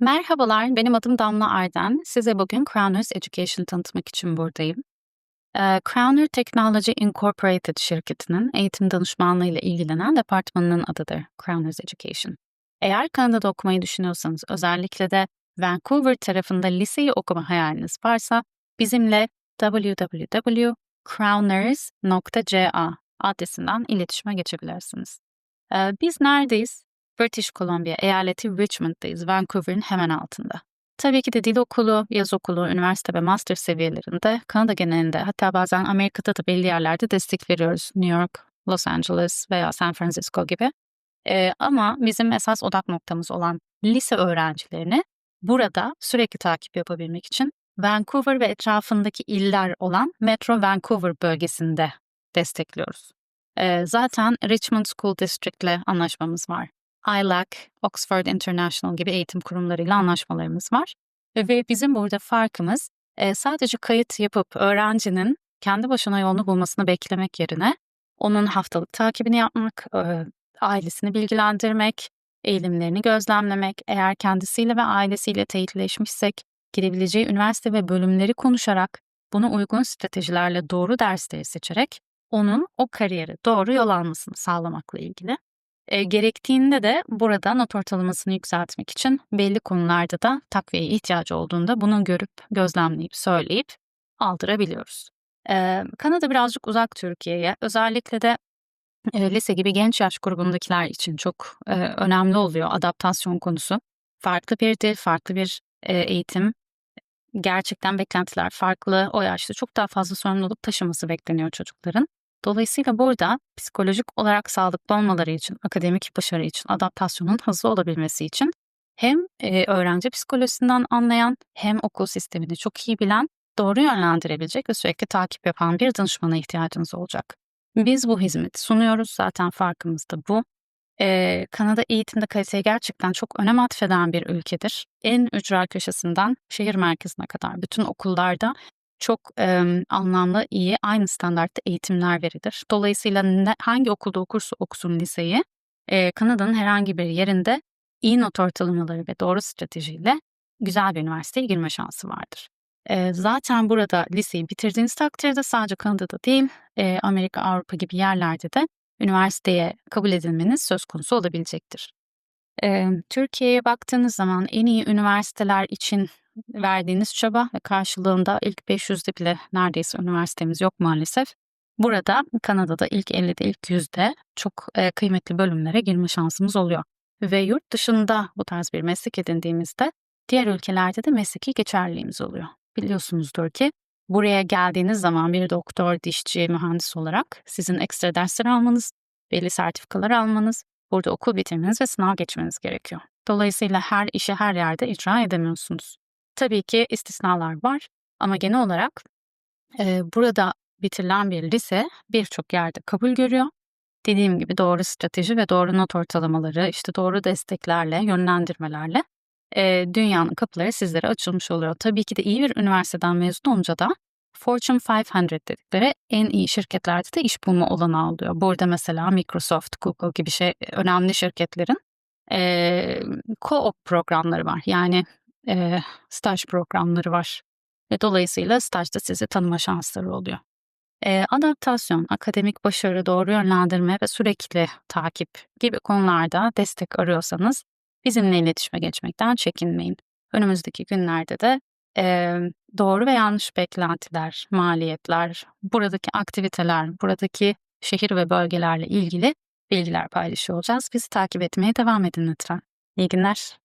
Merhabalar, benim adım Damla Arden. Size bugün Crowners Education tanıtmak için buradayım. Eee, Crowner Technology Incorporated şirketinin eğitim danışmanlığı ile ilgilenen departmanının adıdır Crowners Education. Eğer Kanada'da okumayı düşünüyorsanız, özellikle de Vancouver tarafında liseyi okuma hayaliniz varsa bizimle www.crowners.ca adresinden iletişime geçebilirsiniz. Eee, biz neredeyiz? British Columbia eyaleti Richmond'dayız, Vancouver'ın hemen altında. Tabii ki de dil okulu, yaz okulu, üniversite ve master seviyelerinde Kanada genelinde hatta bazen Amerika'da da belli yerlerde destek veriyoruz. New York, Los Angeles veya San Francisco gibi. Ee, ama bizim esas odak noktamız olan lise öğrencilerini burada sürekli takip yapabilmek için Vancouver ve etrafındaki iller olan Metro Vancouver bölgesinde destekliyoruz. Ee, zaten Richmond School District ile anlaşmamız var. ILAC, Oxford International gibi eğitim kurumlarıyla anlaşmalarımız var. Ve bizim burada farkımız e, sadece kayıt yapıp öğrencinin kendi başına yolunu bulmasını beklemek yerine onun haftalık takibini yapmak, e, ailesini bilgilendirmek, eğilimlerini gözlemlemek, eğer kendisiyle ve ailesiyle teyitleşmişsek girebileceği üniversite ve bölümleri konuşarak buna uygun stratejilerle doğru dersleri seçerek onun o kariyere doğru yol almasını sağlamakla ilgili. E, gerektiğinde de burada not ortalamasını yükseltmek için belli konularda da takviyeye ihtiyacı olduğunda bunu görüp, gözlemleyip, söyleyip aldırabiliyoruz. E, Kanada birazcık uzak Türkiye'ye. Özellikle de e, lise gibi genç yaş grubundakiler için çok e, önemli oluyor adaptasyon konusu. Farklı bir dil, farklı bir e, eğitim. Gerçekten beklentiler farklı. O yaşta çok daha fazla sorumluluk taşıması bekleniyor çocukların. Dolayısıyla burada psikolojik olarak sağlıklı olmaları için, akademik başarı için, adaptasyonun hızlı olabilmesi için hem e, öğrenci psikolojisinden anlayan hem okul sistemini çok iyi bilen, doğru yönlendirebilecek ve sürekli takip yapan bir danışmana ihtiyacınız olacak. Biz bu hizmeti sunuyoruz. Zaten farkımız da bu. Ee, Kanada eğitimde kaliteye gerçekten çok önem atfeden bir ülkedir. En ücra köşesinden şehir merkezine kadar bütün okullarda çok e, anlamlı, iyi, aynı standartta eğitimler verilir. Dolayısıyla ne, hangi okulda okursa okusun liseyi, e, Kanada'nın herhangi bir yerinde iyi not ortalamaları ve doğru stratejiyle güzel bir üniversiteye girme şansı vardır. E, zaten burada liseyi bitirdiğiniz takdirde sadece Kanada'da değil, e, Amerika, Avrupa gibi yerlerde de üniversiteye kabul edilmeniz söz konusu olabilecektir. E, Türkiye'ye baktığınız zaman en iyi üniversiteler için verdiğiniz çaba ve karşılığında ilk 500'de bile neredeyse üniversitemiz yok maalesef. Burada Kanada'da ilk 50'de ilk 100'de çok e, kıymetli bölümlere girme şansımız oluyor. Ve yurt dışında bu tarz bir meslek edindiğimizde diğer ülkelerde de mesleki geçerliliğimiz oluyor. Biliyorsunuzdur ki buraya geldiğiniz zaman bir doktor, dişçi, mühendis olarak sizin ekstra dersler almanız, belli sertifikalar almanız, burada okul bitirmeniz ve sınav geçmeniz gerekiyor. Dolayısıyla her işi her yerde icra edemiyorsunuz. Tabii ki istisnalar var ama genel olarak e, burada bitirilen bir lise birçok yerde kabul görüyor. Dediğim gibi doğru strateji ve doğru not ortalamaları, işte doğru desteklerle, yönlendirmelerle e, dünyanın kapıları sizlere açılmış oluyor. Tabii ki de iyi bir üniversiteden mezun olunca da Fortune 500 dedikleri en iyi şirketlerde de iş bulma olanağı oluyor. Burada mesela Microsoft, Google gibi şey önemli şirketlerin e, co-op programları var. Yani e, staj programları var. Ve dolayısıyla stajda sizi tanıma şansları oluyor. E, adaptasyon, akademik başarı, doğru yönlendirme ve sürekli takip gibi konularda destek arıyorsanız bizimle iletişime geçmekten çekinmeyin. Önümüzdeki günlerde de e, doğru ve yanlış beklentiler, maliyetler, buradaki aktiviteler, buradaki şehir ve bölgelerle ilgili bilgiler paylaşıyor olacağız. Bizi takip etmeye devam edin lütfen. İyi günler.